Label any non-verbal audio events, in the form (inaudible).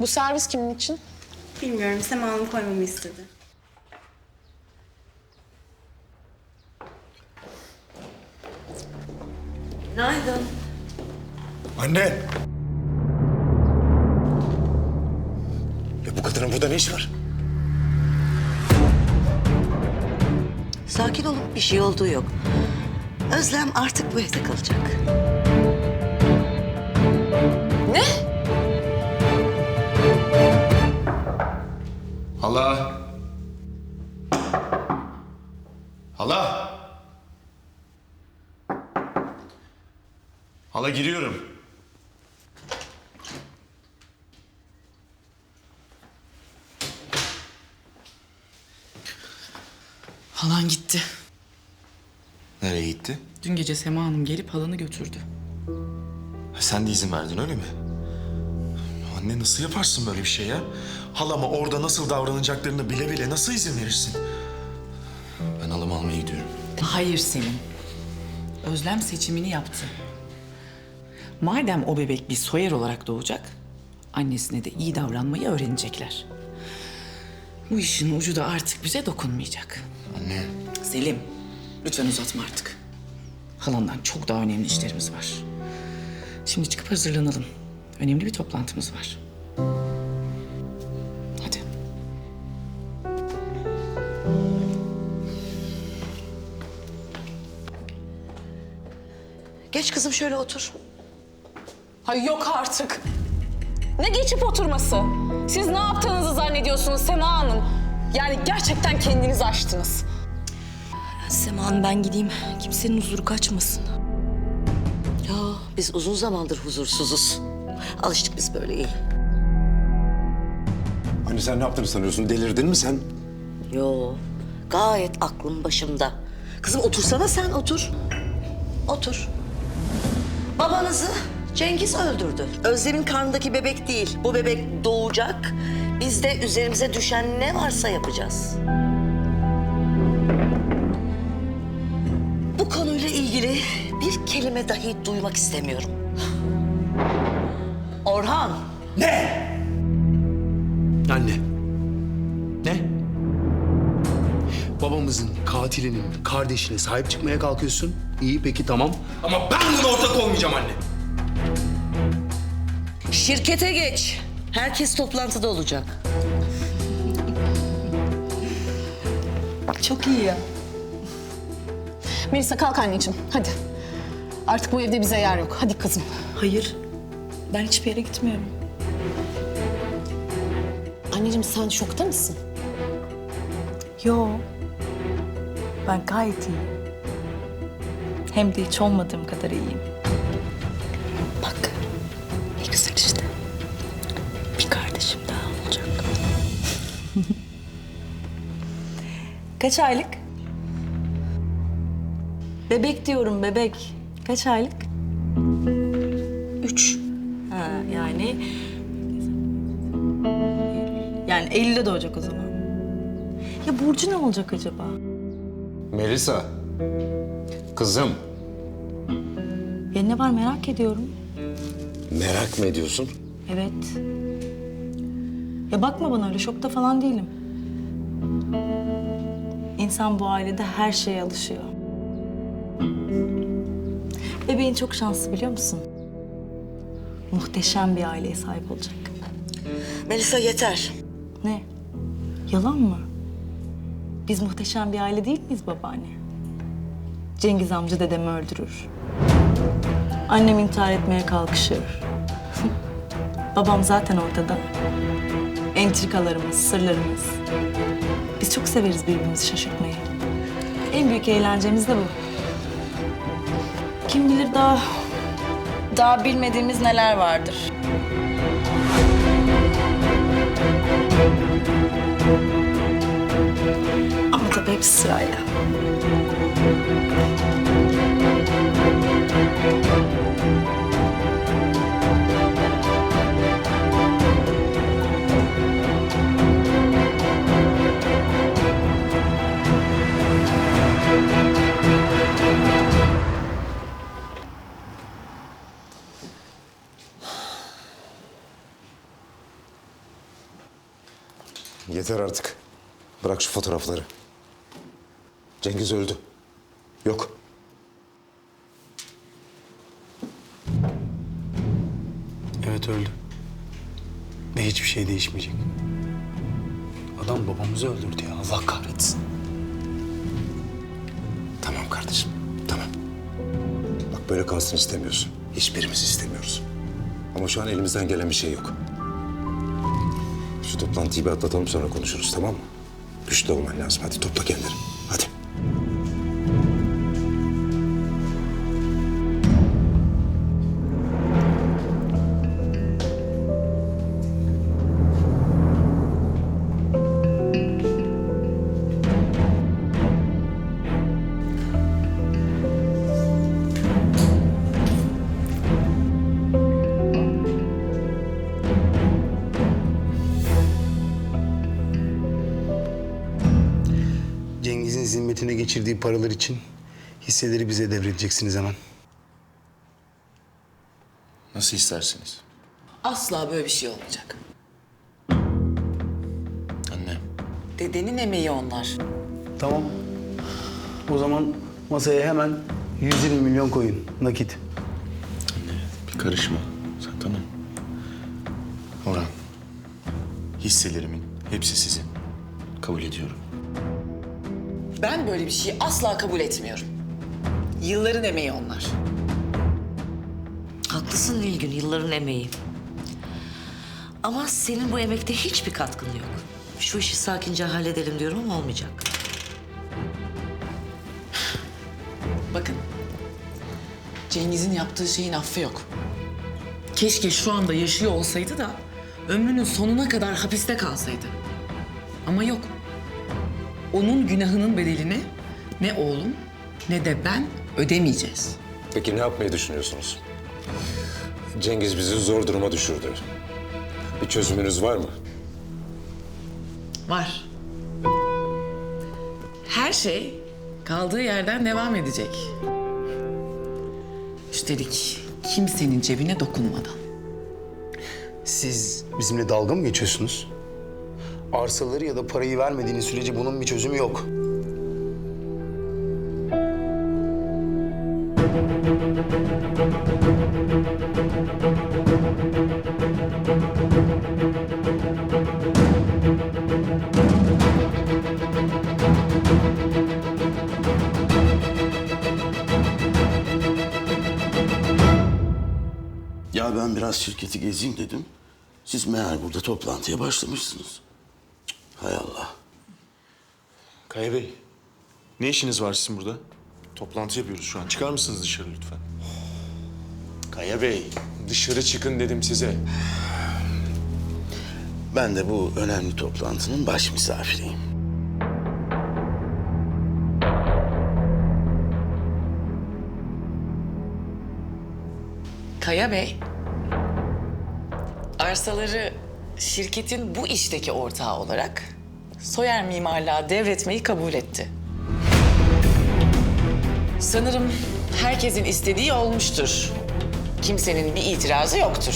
Bu servis kimin için? Bilmiyorum Sema Hanım koymamı istedi. Günaydın. Anne! Ya bu kadının burada ne işi var? Sakin olun, bir şey olduğu yok. Özlem artık bu evde kalacak. Ne? Hala! Hala! Hala giriyorum. Halan gitti. Nereye gitti? Dün gece Sema Hanım gelip halanı götürdü. Sen de izin verdin öyle mi? Anne nasıl yaparsın böyle bir şey ya? Halama orada nasıl davranacaklarını bile bile nasıl izin verirsin? Ben halamı almaya gidiyorum. Hayır Selim. Özlem seçimini yaptı. Madem o bebek bir soyer olarak doğacak, annesine de iyi davranmayı öğrenecekler. Bu işin ucu da artık bize dokunmayacak. Anne. Selim, lütfen uzatma artık. Halandan çok daha önemli işlerimiz var. Şimdi çıkıp hazırlanalım. Önemli bir toplantımız var. Hadi. Geç kızım şöyle otur. Ay yok artık. Ne geçip oturması? Siz ne yaptığınızı zannediyorsunuz Sema Hanım? Yani gerçekten kendinizi aştınız. Sema Hanım ben gideyim. Kimsenin huzuru kaçmasın. Ya biz uzun zamandır huzursuzuz. Alıştık biz böyle iyi. Anne sen ne yaptığını sanıyorsun? Delirdin mi sen? Yo, gayet aklım başımda. Kızım otursana sen otur. Otur. Babanızı Cengiz öldürdü. Özlem'in karnındaki bebek değil. Bu bebek doğacak. Biz de üzerimize düşen ne varsa yapacağız. Bu konuyla ilgili bir kelime dahi duymak istemiyorum. Orhan, Anne. Ne? Babamızın katilinin kardeşine sahip çıkmaya kalkıyorsun. İyi peki tamam. Ama ben buna ortak olmayacağım anne. şirkete geç. Herkes toplantıda olacak. Çok iyi ya. Melisa kalk anneciğim hadi. Artık bu evde bize yer yok. Hadi kızım. Hayır. Ben hiçbir yere gitmiyorum. Anneciğim sen şokta mısın? Yo. Ben gayet iyiyim. Hem de hiç olmadığım kadar iyiyim. Bak. Ne güzel işte. Bir kardeşim daha olacak. (laughs) Kaç aylık? Bebek diyorum bebek. Kaç aylık? Yani... Yani Eylül'de doğacak o zaman. Ya Burcu ne olacak acaba? Melisa. Kızım. Ya ne var merak ediyorum. Merak mı ediyorsun? Evet. Ya bakma bana öyle şokta falan değilim. İnsan bu ailede her şeye alışıyor. Bebeğin çok şanslı biliyor musun? Muhteşem bir aileye sahip olacak. Melisa yeter. Ne? Yalan mı? Biz muhteşem bir aile değil miyiz babaanne? Cengiz amca dedemi öldürür. Annem intihar etmeye kalkışır. (laughs) Babam zaten ortada. Entrikalarımız, sırlarımız. Biz çok severiz birbirimizi şaşırtmayı. En büyük eğlencemiz de bu. Kim bilir daha... Daha bilmediğimiz neler vardır. Ama tabii hepsi sırayla. Yeter artık. Bırak şu fotoğrafları. Cengiz öldü. Yok. Evet öldü. Ve hiçbir şey değişmeyecek. Adam babamızı öldürdü ya. Allah kahretsin. Tamam kardeşim. Tamam. Bak böyle kalsın istemiyorsun. Hiçbirimiz istemiyoruz. Ama şu an elimizden gelen bir şey yok. Şu toplantıyı bir atlatalım sonra konuşuruz tamam mı? Güçlü olman lazım. Hadi topla kendini. Zimmetine geçirdiği paralar için hisseleri bize devredeceksiniz hemen. Nasıl isterseniz. Asla böyle bir şey olmayacak. Anne. Dedenin emeği onlar. Tamam. O zaman masaya hemen 120 milyon koyun nakit. Bir karışma. Sen tamam. Orhan. Hisselerimin hepsi sizin. Kabul ediyorum. Ben böyle bir şeyi asla kabul etmiyorum. Yılların emeği onlar. Haklısın Nilgün, yılların emeği. Ama senin bu emekte hiçbir katkın yok. Şu işi sakince halledelim diyorum ama olmayacak. Bakın. Cengiz'in yaptığı şeyin affı yok. Keşke şu anda yaşıyor olsaydı da ömrünün sonuna kadar hapiste kalsaydı. Ama yok. Onun günahının bedelini ne oğlum ne de ben ödemeyeceğiz. Peki ne yapmayı düşünüyorsunuz? Cengiz bizi zor duruma düşürdü. Bir çözümünüz var mı? Var. Her şey kaldığı yerden devam edecek. Üstelik kimsenin cebine dokunmadan. Siz bizimle dalga mı geçiyorsunuz? Arsaları ya da parayı vermediğiniz sürece bunun bir çözümü yok. Ya ben biraz şirketi gezeyim dedim. Siz meğer burada toplantıya başlamışsınız. Hay Allah. Kaya Bey. Ne işiniz var sizin burada? Toplantı yapıyoruz şu an. Çıkar mısınız dışarı lütfen? Kaya Bey. Dışarı çıkın dedim size. Ben de bu önemli toplantının baş misafiriyim. Kaya Bey, arsaları şirketin bu işteki ortağı olarak Soyer Mimarlığa devretmeyi kabul etti. Sanırım herkesin istediği olmuştur. Kimsenin bir itirazı yoktur.